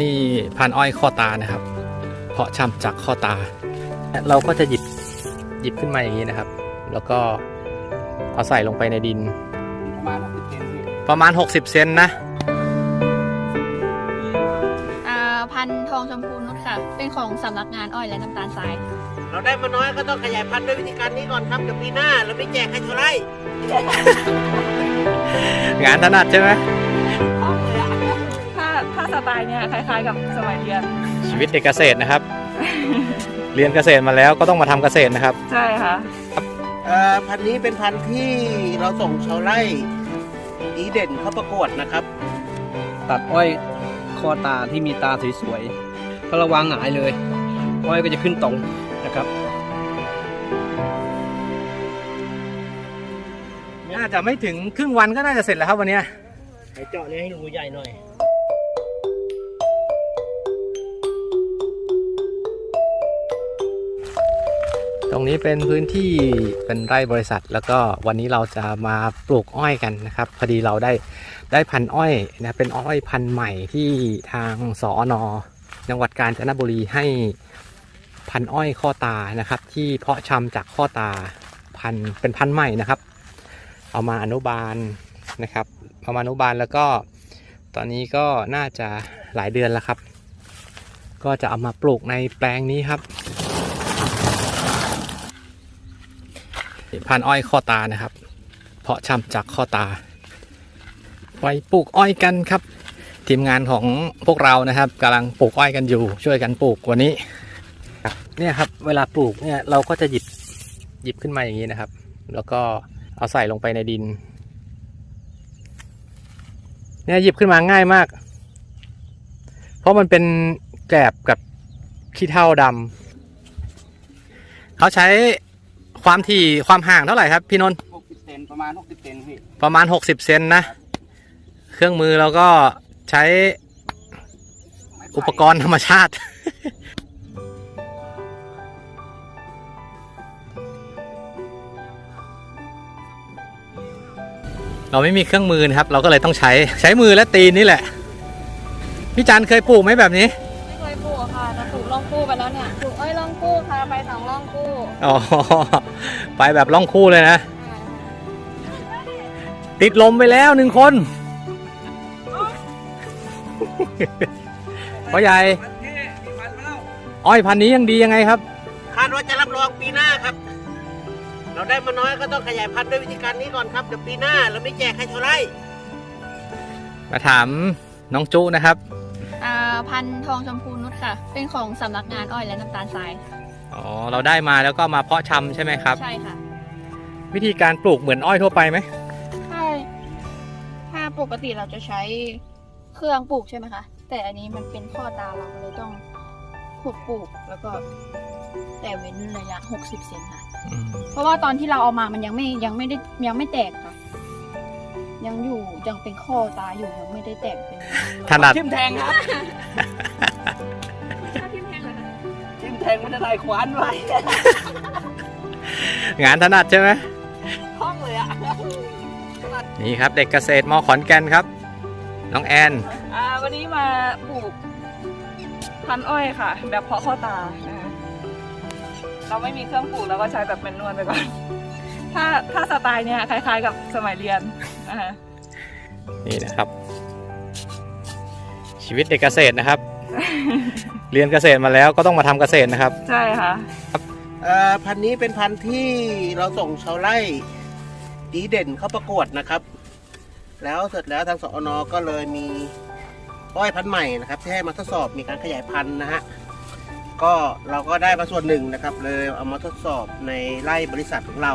นี่พันอ้อยข้อตานะครับ เพาะชำจากข้อตา เราก็จะหยิบหยิบขึ้นมาอย่างนี้นะครับ แล้วก็เอาใส่ลงไปในดิน ประมาณ 60 เซนพี่ประมาณ60เซนนะอ่าพันธุ์ทองชมพูนุชค่ะ เป็นของสำนักงานอ้อยและน้ำตาลทราย เราได้มาน้อยก็ต้องขยายพันธุ์ด้วยวิธีการนี้ก่อนครับเดี๋ยวปีหน้าเราไม่แจกให้เท่าไหร่งานถนัดใช่ไหมถ้าถ้าส ไตล์เนี่ยคล้ายๆ กับสมัยเรียนชีวิตเด็กเกษตรนะครับ เรียนเกษตรมาแล้วก็ต้องมาทำเกษตรนะครับ ใช่ค่ะ เอ่อพันธุ์นี้เป็นพันธุ์ที่เราส่งชาวไร่ดีเด่นเข้าประกวดนะครับ ตัดอ้อยคอตาที่มีตาสวยๆ ถ้าระวางหงายเลย อ้อยก็จะขึ้นตรงนะครับ น่าจะไม่ถึงครึ่งวันก็น่าจะเสร็จแล้วครับวันเนี้ยไอเจาะนี้ให้รูใหญ่หน่อย รงนี้เป็นพื้นที่เป็นไร่บริษัท แล้วก็วันนี้เราจะมาปลูกอ้อยกันนะครับพอดีเราได้ได้พันอ้อยนะเป็นอ้อยพันธุ์ใหม่ที่ทางสอนอจังหวัดกาญจนบุรีให้พันอ้อยข้อตานะครับ ที่เพาะชำจากข้อตาพันเป็นพันธุ์ใหม่นะครับ เอามาอนุบาลนะครับเอามาอนุบาลแล้วก็ตอนนี้ก็น่าจะหลายเดือนแล้วครับ ก็จะเอามาปลูกในแปลงนี้ครับ พันอ้อยข้อตานะครับ เพาะชำจากข้อตาไว้ปลูกอ้อยกันครับ ทีมงานของพวกเรานะครับกำลังปลูกอ้อยกันอยู่ ช่วยกันปลูกวันนี้เนี่ยครับ เวลาปลูกเนี่ยเราก็จะหยิบหยิบขึ้นมาอย่างนี้นะครับ แล้วก็เอาใส่ลงไปในดิน เนี่ยหยิบขึ้นมาง่ายมาก เพราะมันเป็นแกลบกับขี้เถ้าดำเขาใช้ ความถี่ความห่างเท่าไหร่ครับพี่นนท์60เซนประมาณ60เซนพี่ประมาณ 60 เซนนะ เครื่องมือเราก็ใช้อุปกรณ์ธรรมชาติ เราไม่มีเครื่องมือนะครับ เราก็เลยต้องใช้ใช้มือและตีนนี่แหละ พี่จันเคยปลูกไหมแบบนี้ ไม่เคยปลูกค่ะแต่ปลูกล่องกู้ไปแล้วเนี่ยปลูกอ้อยล่องกู้ค่ะไปสองล่องกู้อ๋อ ไปแบบล่องคู่เลยนะ ติดลมไปแล้วหนึ่งคนพ่อใหญ่อ้อยพันธุ์นี้ยังดียังไงครับ คาดว่าจะรับรองปีหน้าครับ เราได้มาน้อยก็ต้องขยายพันธุ์ด้วยวิธีการนี้ก่อนครับเดี๋ยวปีหน้าเราไม่แจกให้เท่าไหร่มาถามน้องจุนะครับอ่าพันธุ์ทองชมพูนุชค่ะ เป็นของสำนักงานอ้อยและน้ำตาลทราย อ๋อเราได้มาแล้วก็มาเพาะชำใช่ไหมครับ ใช่ค่ะ วิธีการปลูกเหมือนอ้อยทั่วไปไหมใช่ถ้าปกติเราจะใช้เครื่องปลูกใช่ไหมคะ แต่อันนี้มันเป็นข้อตาเราก็เลยต้องขุดปลูกแล้วก็ แต่เว้นระยะ 60 เซนค่ะ อืมเพราะว่าตอนที่เราเอามามันยังไม่ยังไม่ได้ยังไม่แตกค่ะ ยังอยู่ยังเป็นข้อตาอยู่ยังไม่ได้แตกเป็นถนัดทิมแทงครับ ทิมแทงมันจะได้ขวานไว้งานถนัดใช่ไหมห้องเลยอะนี่ครับเด็กเกษตรมขอนแก่นครับ น้องแอนอ่าวันนี้มาปลูกพันธุ์อ้อยค่ะ แบบเพาะข้อตานะคะเราไม่มีเครื่องปลูกเราก็ใช้แบบเป็นนวลไปก่อนถ้าถ้าสไตล์เนี่ยคล้าย ๆ กับสมัยเรียนนะคะนี่นะครับ ชีวิตเด็กเกษตรนะครับ เรียนเกษตรมาแล้วก็ต้องมาทำเกษตรนะครับ ใช่ค่ะ เอ่อพันธุ์นี้เป็นพันธุ์ที่เราส่งชาวไร่ดีเด่นเข้าประกวดนะครับ แล้วเสร็จแล้วทางสอนอก็เลยมีอ้อยพันธุ์ใหม่นะครับที่ให้มาทดสอบมีการขยายพันธุ์นะฮะก็เราก็ได้มาส่วนหนึ่งนะครับ เลยเอามาทดสอบในไร่บริษัทของเรา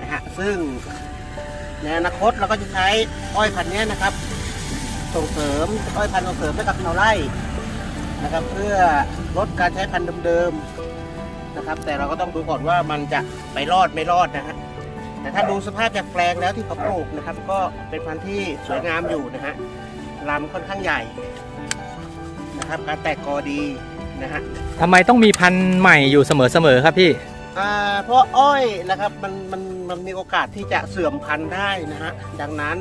นะฮะซึ่งในอนาคตเราก็จะใช้อ้อยพันธุ์เนี้ยนะครับ ส่งเสริมอ้อยพันธุ์ส่งเสริมให้กับชาวไร่ นะครับ เพื่อลดการใช้พันธุ์เดิมๆนะครับ แต่เราก็ต้องดูก่อนว่ามันจะไปรอดไม่รอดนะฮะแต่ถ้าดูสภาพจากแปลงแล้วที่เขาปลูกนะครับ ก็เป็นพันธุ์ที่สวยงามอยู่นะฮะลำค่อนข้างใหญ่นะครับ การแตกกอดีนะฮะทำไมต้องมีพันธุ์ใหม่อยู่เสมอๆครับพี่อ่าเพราะอ้อยนะครับมันมันมันมีโอกาสที่จะเสื่อมพันธุ์ได้นะฮะดังนั้น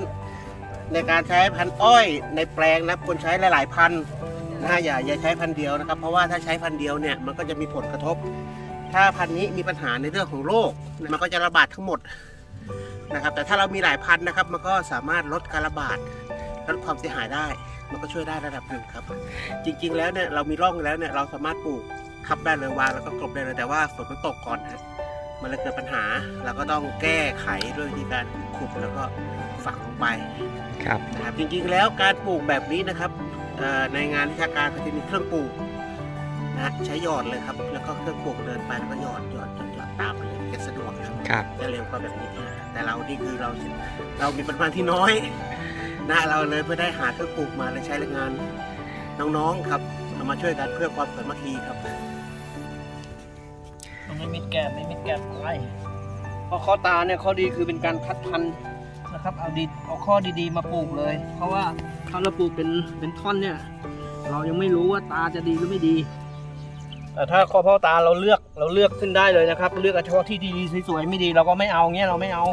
ในการใช้พันธุ์อ้อยในแปลงนะควรใช้หลาย ๆ พันธุ์ นะฮะอย่าอย่าใช้พันธุ์เดียวนะครับ เพราะว่าถ้าใช้พันธุ์เดียวเนี่ยมันก็จะมีผลกระทบ ถ้าพันธุ์นี้มีปัญหาในเรื่องของโรคมันก็จะระบาดทั้งหมดนะครับ แต่ถ้าเรามีหลายพันธุ์นะครับ มันก็สามารถลดการระบาดลดความเสียหายได้ มันก็ช่วยได้ระดับหนึ่งครับ จริง ๆ แล้วเนี่ยเรามีร่องแล้วเนี่ยเราสามารถปลูกทับได้เลยวางแล้วก็กลบได้เลยแต่ว่าฝนมันตกก่อนนะมันเลยเกิดปัญหาเราก็ต้องแก้ไขด้วยวิธีการขุดแล้วก็ฝังลงไปครับนะครับจริงๆแล้วการปลูกแบบนี้นะครับเอ่อ ในงานวิชาการเขาจะมีเครื่องปลูกนะฮะใช้หยอดเลยครับ แล้วก็เครื่องปลูกเดินไปแล้วก็หยอดหยอดหยอดหยอดตามไปเลยจะสะดวกครับครับ จะเร็วกว่าแบบนี้ แต่เรานี่คือเราเรามีปริมาณที่น้อยนะเราเลยไม่ได้หาเครื่องปลูกมาเลยใช้แรงงานน้องๆครับเอามาช่วยกันเพื่อความสามัคคีครับมันไม่มิดแกบไม่มิดแกบอะไรเพราะข้อตาเนี่ยข้อดีคือเป็นการคัดพันธุ์นะครับเอาดีเอาข้อดีๆมาปลูกเลย เพราะว่า ถ้าเราปลูกเป็นเป็นท่อนเนี่ย เรายังไม่รู้ว่าตาจะดีหรือไม่ดีแต่ถ้าข้อพ่อตาเราเลือกเราเลือกขึ้นได้เลยนะครับ เลือกเอาเฉพาะที่ดีๆสวยๆไม่ดีเราก็ไม่เอาเงี้ยเราไม่เอา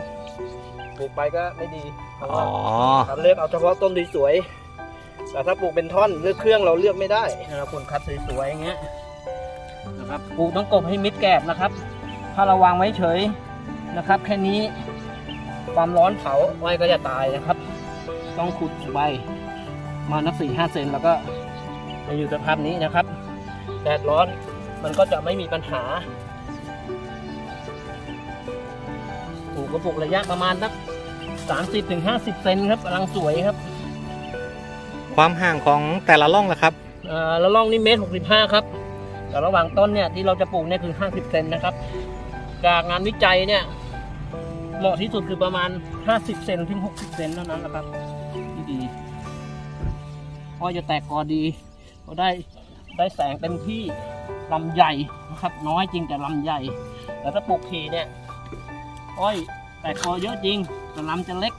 ปลูกไปก็ไม่ดีเพราะอ๋อว่าเราเลือกเอาเฉพาะต้นสวยๆแต่ถ้าปลูกเป็นท่อนเลือกเครื่องเราเลือกไม่ได้เราควรคัดสวยๆอย่างเงี้ยนะครับปลูกต้องกบให้มิดแกบนะครับ ถ้าเราวางไว้เฉยนะครับ แค่นี้ความร้อนเผาไว้ก็จะตายนะครับ ต้องขุดใบมานักสี่ห้าเซนแล้วก็จะอยู่สภาพนี้นะครับ แดดร้อนมันก็จะไม่มีปัญหาปลูกก็ปลูกระยะประมาณสักสามสิบถึงห้าสิบเซนครับกำลังสวยครับ ความห่างของแต่ละร่องล่ะครับเอ่อแล้วร่องนี่เมตรหกสิบห้าครับแต่ระหว่างต้นเนี่ยที่เราจะปลูกเนี่ยคือห้าสิบเซนนะครับ จากงานวิจัยเนี่ยเหมาะที่สุดคือประมาณห้าสิบเซนถึงหกสิบเซนเท่านั้นแหละครับที่ดีเพ ราะจะแตกกอดีก็ได้ได้แสงเต็มที่ลำใหญ่นะครับ น้อยจริงแต่ลำใหญ่ แต่ถ้าปลูกทีเนี่ยอ้อยแตกกอเยอะจริงแต่ลำจะเล็ก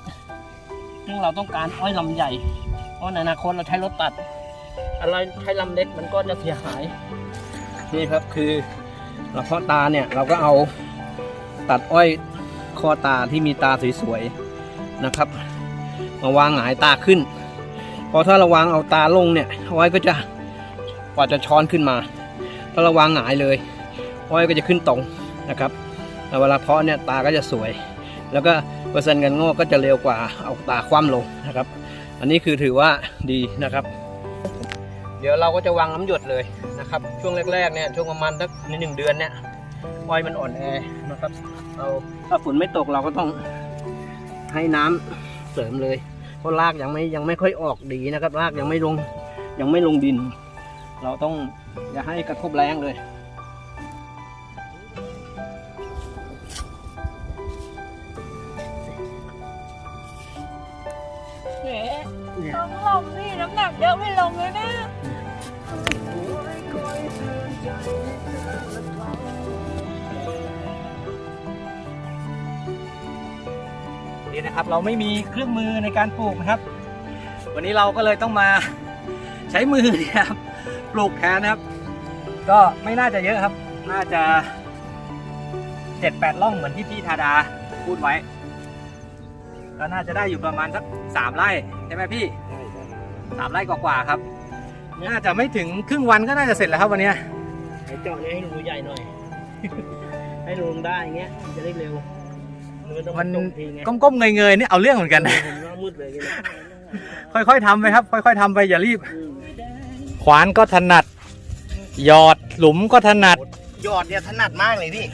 ซึ่งเราต้องการอ้อยลำใหญ่ เพราะในอนาคตเราใช้รถตัด อะไรใช้ลำเล็กมันก็จะเสียหาย นี่ครับคือเราเพาะตาเนี่ยเราก็เอาตัดอ้อยคอตาที่มีตาสวยๆนะครับ มาวางหงายตาขึ้น พราะถ้าเราวางเอาตาลงเนี่ยอ้อยก็จะกว่าจะช้อนขึ้นมา ถ้าเราวางหงายเลยอ้อยก็จะขึ้นตรงนะครับเวลาเพาะเนี่ยตาก็จะสวย แล้วก็เปอร์เซ็นต์การงอกก็จะเร็วกว่าเอาตาคว่ำลงนะครับ อันนี้คือถือว่าดีนะครับ เดี๋ยวเราก็จะวางน้ำหยดเลยนะครับ ช่วงแรกๆเนี่ยช่วงประมาณสักในหนึ่งเดือนเนี่ยอ้อยมันอ่อนแอนะครับ เราถ้าฝนไม่ตกเราก็ต้องให้น้ำเสริมเลย เพราะรากยังไม่ยังไม่ค่อยออกดีนะครับ รากยังไม่ลงยังไม่ลงดิน เราต้องอย่าให้กระทบแรงเลย นี่นะครับ เราไม่มีเครื่องมือในการปลูกนะครับ วันนี้เราก็เลยต้องมาใช้มือนี่ยครับปลูกแทนนะครับ ก็ไม่น่าจะเยอะครับ น่าจะเจ็ดแปดร่องเหมือนที่พี่ธาดาพูดไว้ก็น่าจะได้อยู่ประมาณสักสามไร่ใช่ไหมพี่สามไร่กว่าๆครับ น่าจะไม่ถึงครึ่งวันก็น่าจะเสร็จแล้วครับวันนี้ยไอ้เจาะนี่ยให้รูใหญ่หน่อย ให้รูลงได้อย่างเงี้ยจะได้เร็ว มันต้องมันตรงทีไงก้มๆเงยๆนี่เอาเรื่องเหมือนกันผมว่ามืดเลยเนี่ยค่อยๆทำไปครับ ค่อยๆทำไปอย่ารีบอืมขวานก็ถนัด หยอดหลุมก็ถนัดยอดเนี่ยถนัดมากเลยพี่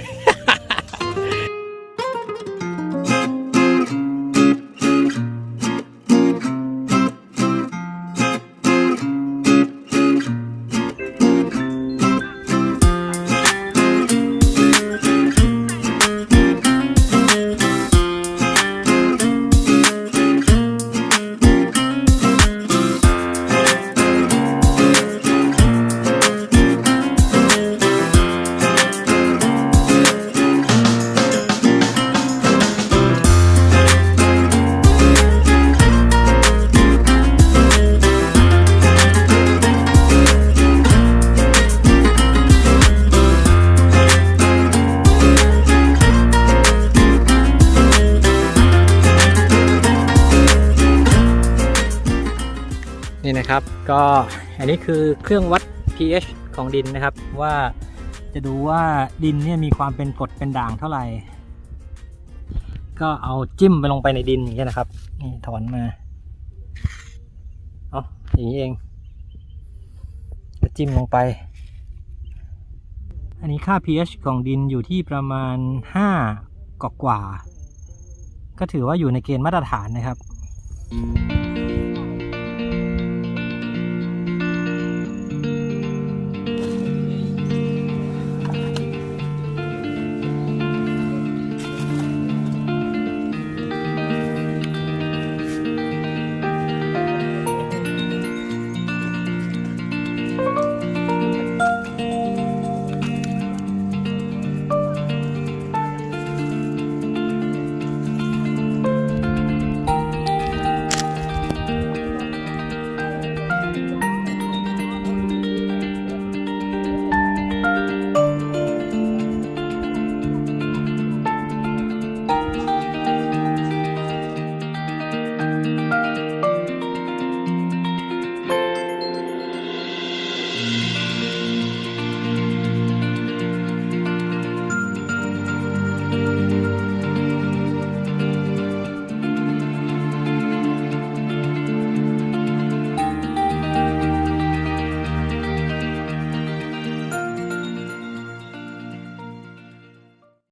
ครับ ก็อันนี้คือเครื่องวัด pH ของดินนะครับ ว่าจะดูว่าดินเนี่ยมีความเป็นกรดเป็นด่างเท่าไหร่ ก็เอาจิ้มไปลงไปในดินอย่างเงี้ยนะครับนี่ถอนมาเอาอย่างนี้เองก็จิ้มลงไป อันนี้ค่า pH ของดินอยู่ที่ประมาณ 5กว่ากว่า ก็ถือว่าอยู่ในเกณฑ์มาตรฐานนะครับ